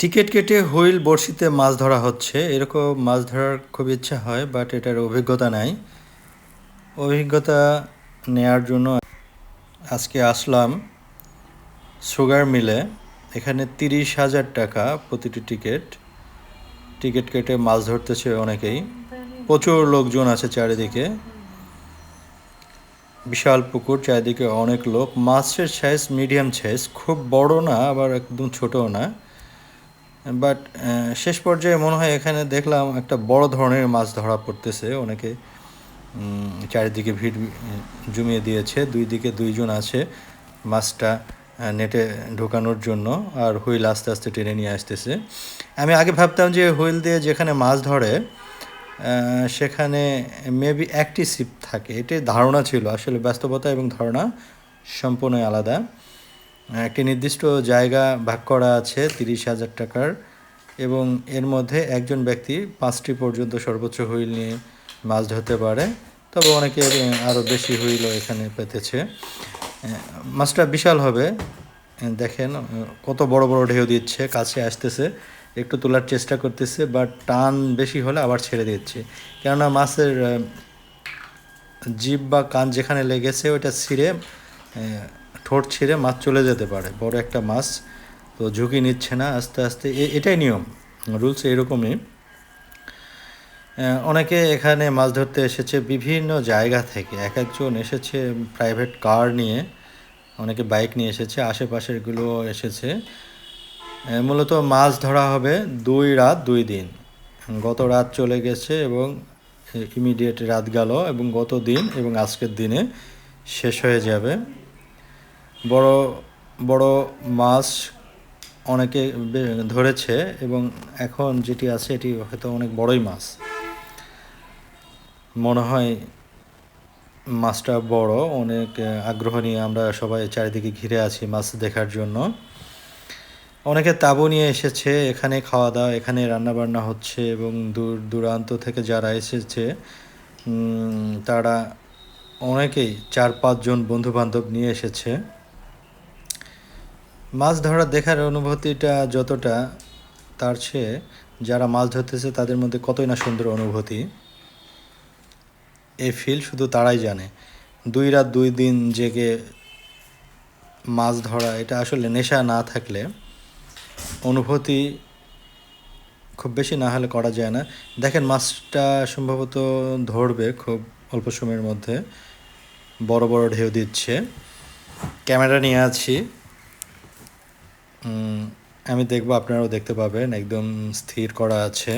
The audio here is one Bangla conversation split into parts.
টিকিট কেটে হুইল বড়শিতে মাছ ধরা হচ্ছে। এরকম মাছ ধরার খুব ইচ্ছা হয় বাট এটার অভিজ্ঞতা নাই। অভিজ্ঞতা নেয়ার জন্য আজকে আসলাম সুগার মিলে। এখানে তিরিশ হাজার টাকা প্রতিটি টিকিট। টিকিট কেটে মাছ ধরতেছে অনেকেই। প্রচুর লোকজন আছে চারিদিকে। বিশাল পুকুর, চারিদিকে অনেক লোক। মাছের সাইজ মিডিয়াম সাইজ খুব বড় না, আবার একদম ছোটও না। বাট শেষ পর্যায়ে মনে হয় এখানে দেখলাম একটা বড় ধরনের মাছ ধরা পড়তেছে। অনেকে চারিদিকে ভিড় জমিয়ে দিয়েছে। দুই দিকে দুইজন আছে মাছটা নেটে ঢোকানোর জন্য আর হুইল আস্তে আস্তে টেনে নিয়ে আসতেছে। আমি আগে ভাবতাম যে হুইল দিয়ে যেখানে মাছ ধরে সেখানে মেবি একটি সিপ থাকে। এটি ধারণা ছিল। আসলে বাস্তবতা এবং ধারণা সম্পূর্ণই আলাদা। একটি নির্দিষ্ট জায়গা ভাগ করা আছে তিরিশ হাজার টাকার এবং এর মধ্যে একজন ব্যক্তি পাঁচটি পর্যন্ত সর্বোচ্চ হুইল নিয়ে মাছ ধরতে পারে। তবে অনেকে আরও বেশি হুইলও এখানে পেতেছে। মাছটা বিশাল হবে। দেখেন কত বড় বড় ঢেউ দিচ্ছে, কাছে আসতেছে, একটু তোলার চেষ্টা করতেছে, বাট টান বেশি হলে আবার ছেড়ে দিচ্ছে। কেননা মাছের জিভ বা কান যেখানে লেগেছে ওটা ছিঁড়ে ঠোঁট ছিঁড়ে মাছ চলে যেতে পারে, বড় একটা মাছ, তো ঝুঁকি নিচ্ছে না, আস্তে আস্তে এটাই নিয়ম, রুলস এরকমই। অনেকে এখানে মাছ ধরতে এসেছে বিভিন্ন জায়গা থেকে, এক একজন এসেছে প্রাইভেট কার নিয়ে, অনেকে বাইক নিয়ে এসেছে, আশেপাশেরগুলো এসেছে। মূলত মাছ ধরা হবে দুই রাত, দুই দিন। গত রাত চলে গেছে এবং ইমিডিয়েট রাত গেল এবং গত দিন এবং আজকের দিনে শেষ হয়ে যাবে। বড় বড় মাছ অনেকে ধরেছে এবং এখন যেটি আছে এটি হয়তো অনেক বড়ই মাছ। মনে হয় মাছটা বড়, অনেক আগ্রহ নিয়ে আমরা সবাই চারিদিকে ঘিরে আছি মাছ দেখার জন্য। অনেকে তাঁবু নিয়ে এসেছে, এখানে খাওয়া দাওয়া এখানে রান্না বান্না হচ্ছে এবং দূর, দূরান্ত থেকে যারা এসেছে তারা অনেকেই চার, পাঁচজন বন্ধু বান্ধব নিয়ে এসেছে। মাছ ধরা দেখার অনুভূতিটা যতটা, তার চেয়ে যারা মাছ ধরতেছে তাদের মধ্যে কতই না সুন্দর অনুভূতি। এই ফিল শুধু তারাই জানে। দুই রাত দুই দিন জেগে মাছ ধরা, এটা আসলে নেশা না থাকলে অনুভূতি খুব বেশি না হলে করা যায় না। দেখেন, মাছটা সম্ভবত ধরবে খুব অল্প সময়ের মধ্যে। বড় বড় ঢেউ দিচ্ছে। ক্যামেরা নিয়ে আছি। আমি দেখব, আপনারাও দেখতে পাবেন, একদম স্থির করা আছে।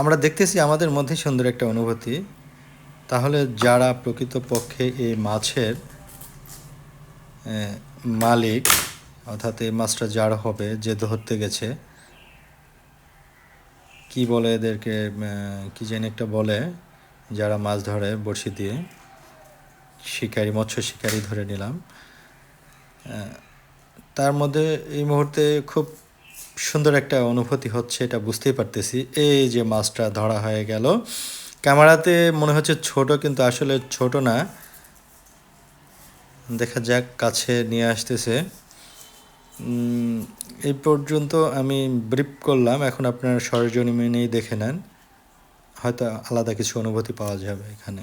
আমরা দেখতেছি আমাদের মধ্যে সুন্দর একটা অনুভূতি। তাহলে যারা প্রকৃতপক্ষে এই মাছের মালিক, অর্থাৎ এই মাছটা যার হবে, যে ধরতে গেছে, কি বলে এদেরকে কি যেন একটা বলে, যারা মাছ ধরে বড়শি দিয়ে, শিকারি, মৎস্য শিকারি ধরে নিলাম। তার মধ্যে এই মুহূর্তে খুব সুন্দর একটা অনুভূতি হচ্ছে, এটা বুঝতেই পারতেছি। এই যে মাছটা ধরা হয়ে গেল, ক্যামেরাতে মনে হচ্ছে ছোট, কিন্তু আসলে ছোট না। দেখা যাক, কাছে নিয়ে আসতেছে। এই পর্যন্ত আমি ব্রিফ করলাম, এখন আপনার সরজমিনেই দেখে নেন। হয়তো আলাদা কিছু অনুভূতি পাওয়া যাবে এখানে।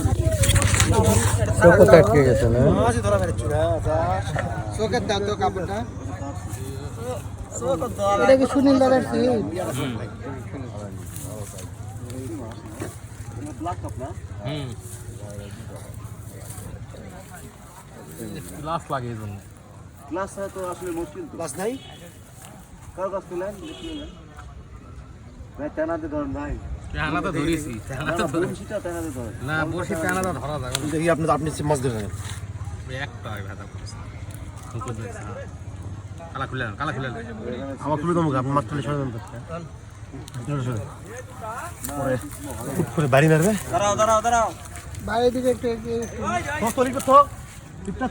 চোখে আটকে গেছে না? এটা কি সুনীল দাদার কি লাস্ট লাগে এই জন্য। ক্লাস তো আসলে মুশকিল বাস নাই? কার কাছ পেলেন ভাই তেনাতে ধরেন ভাই। পেহানাতে ধরেছি না বসে পেহানাতে ধরা। যায় দেখি আপনি আপনি মাছ ধরে একটা ভেদা করছে কালা খুলে কালা খুলে নেন। আমার খুলে দেবো আপনি মাত্র সরে দেন পরে খুব করে বাড়ি মারবে বাইরের দিকে একটু একটু একটু। তো তো লিখো তো টিপটা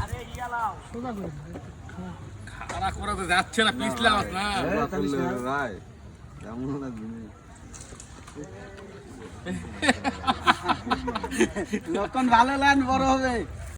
আরে সোজা করে তো যাচ্ছে না পিছলা মাছ না। যখন ভালো লাইন বড় হবে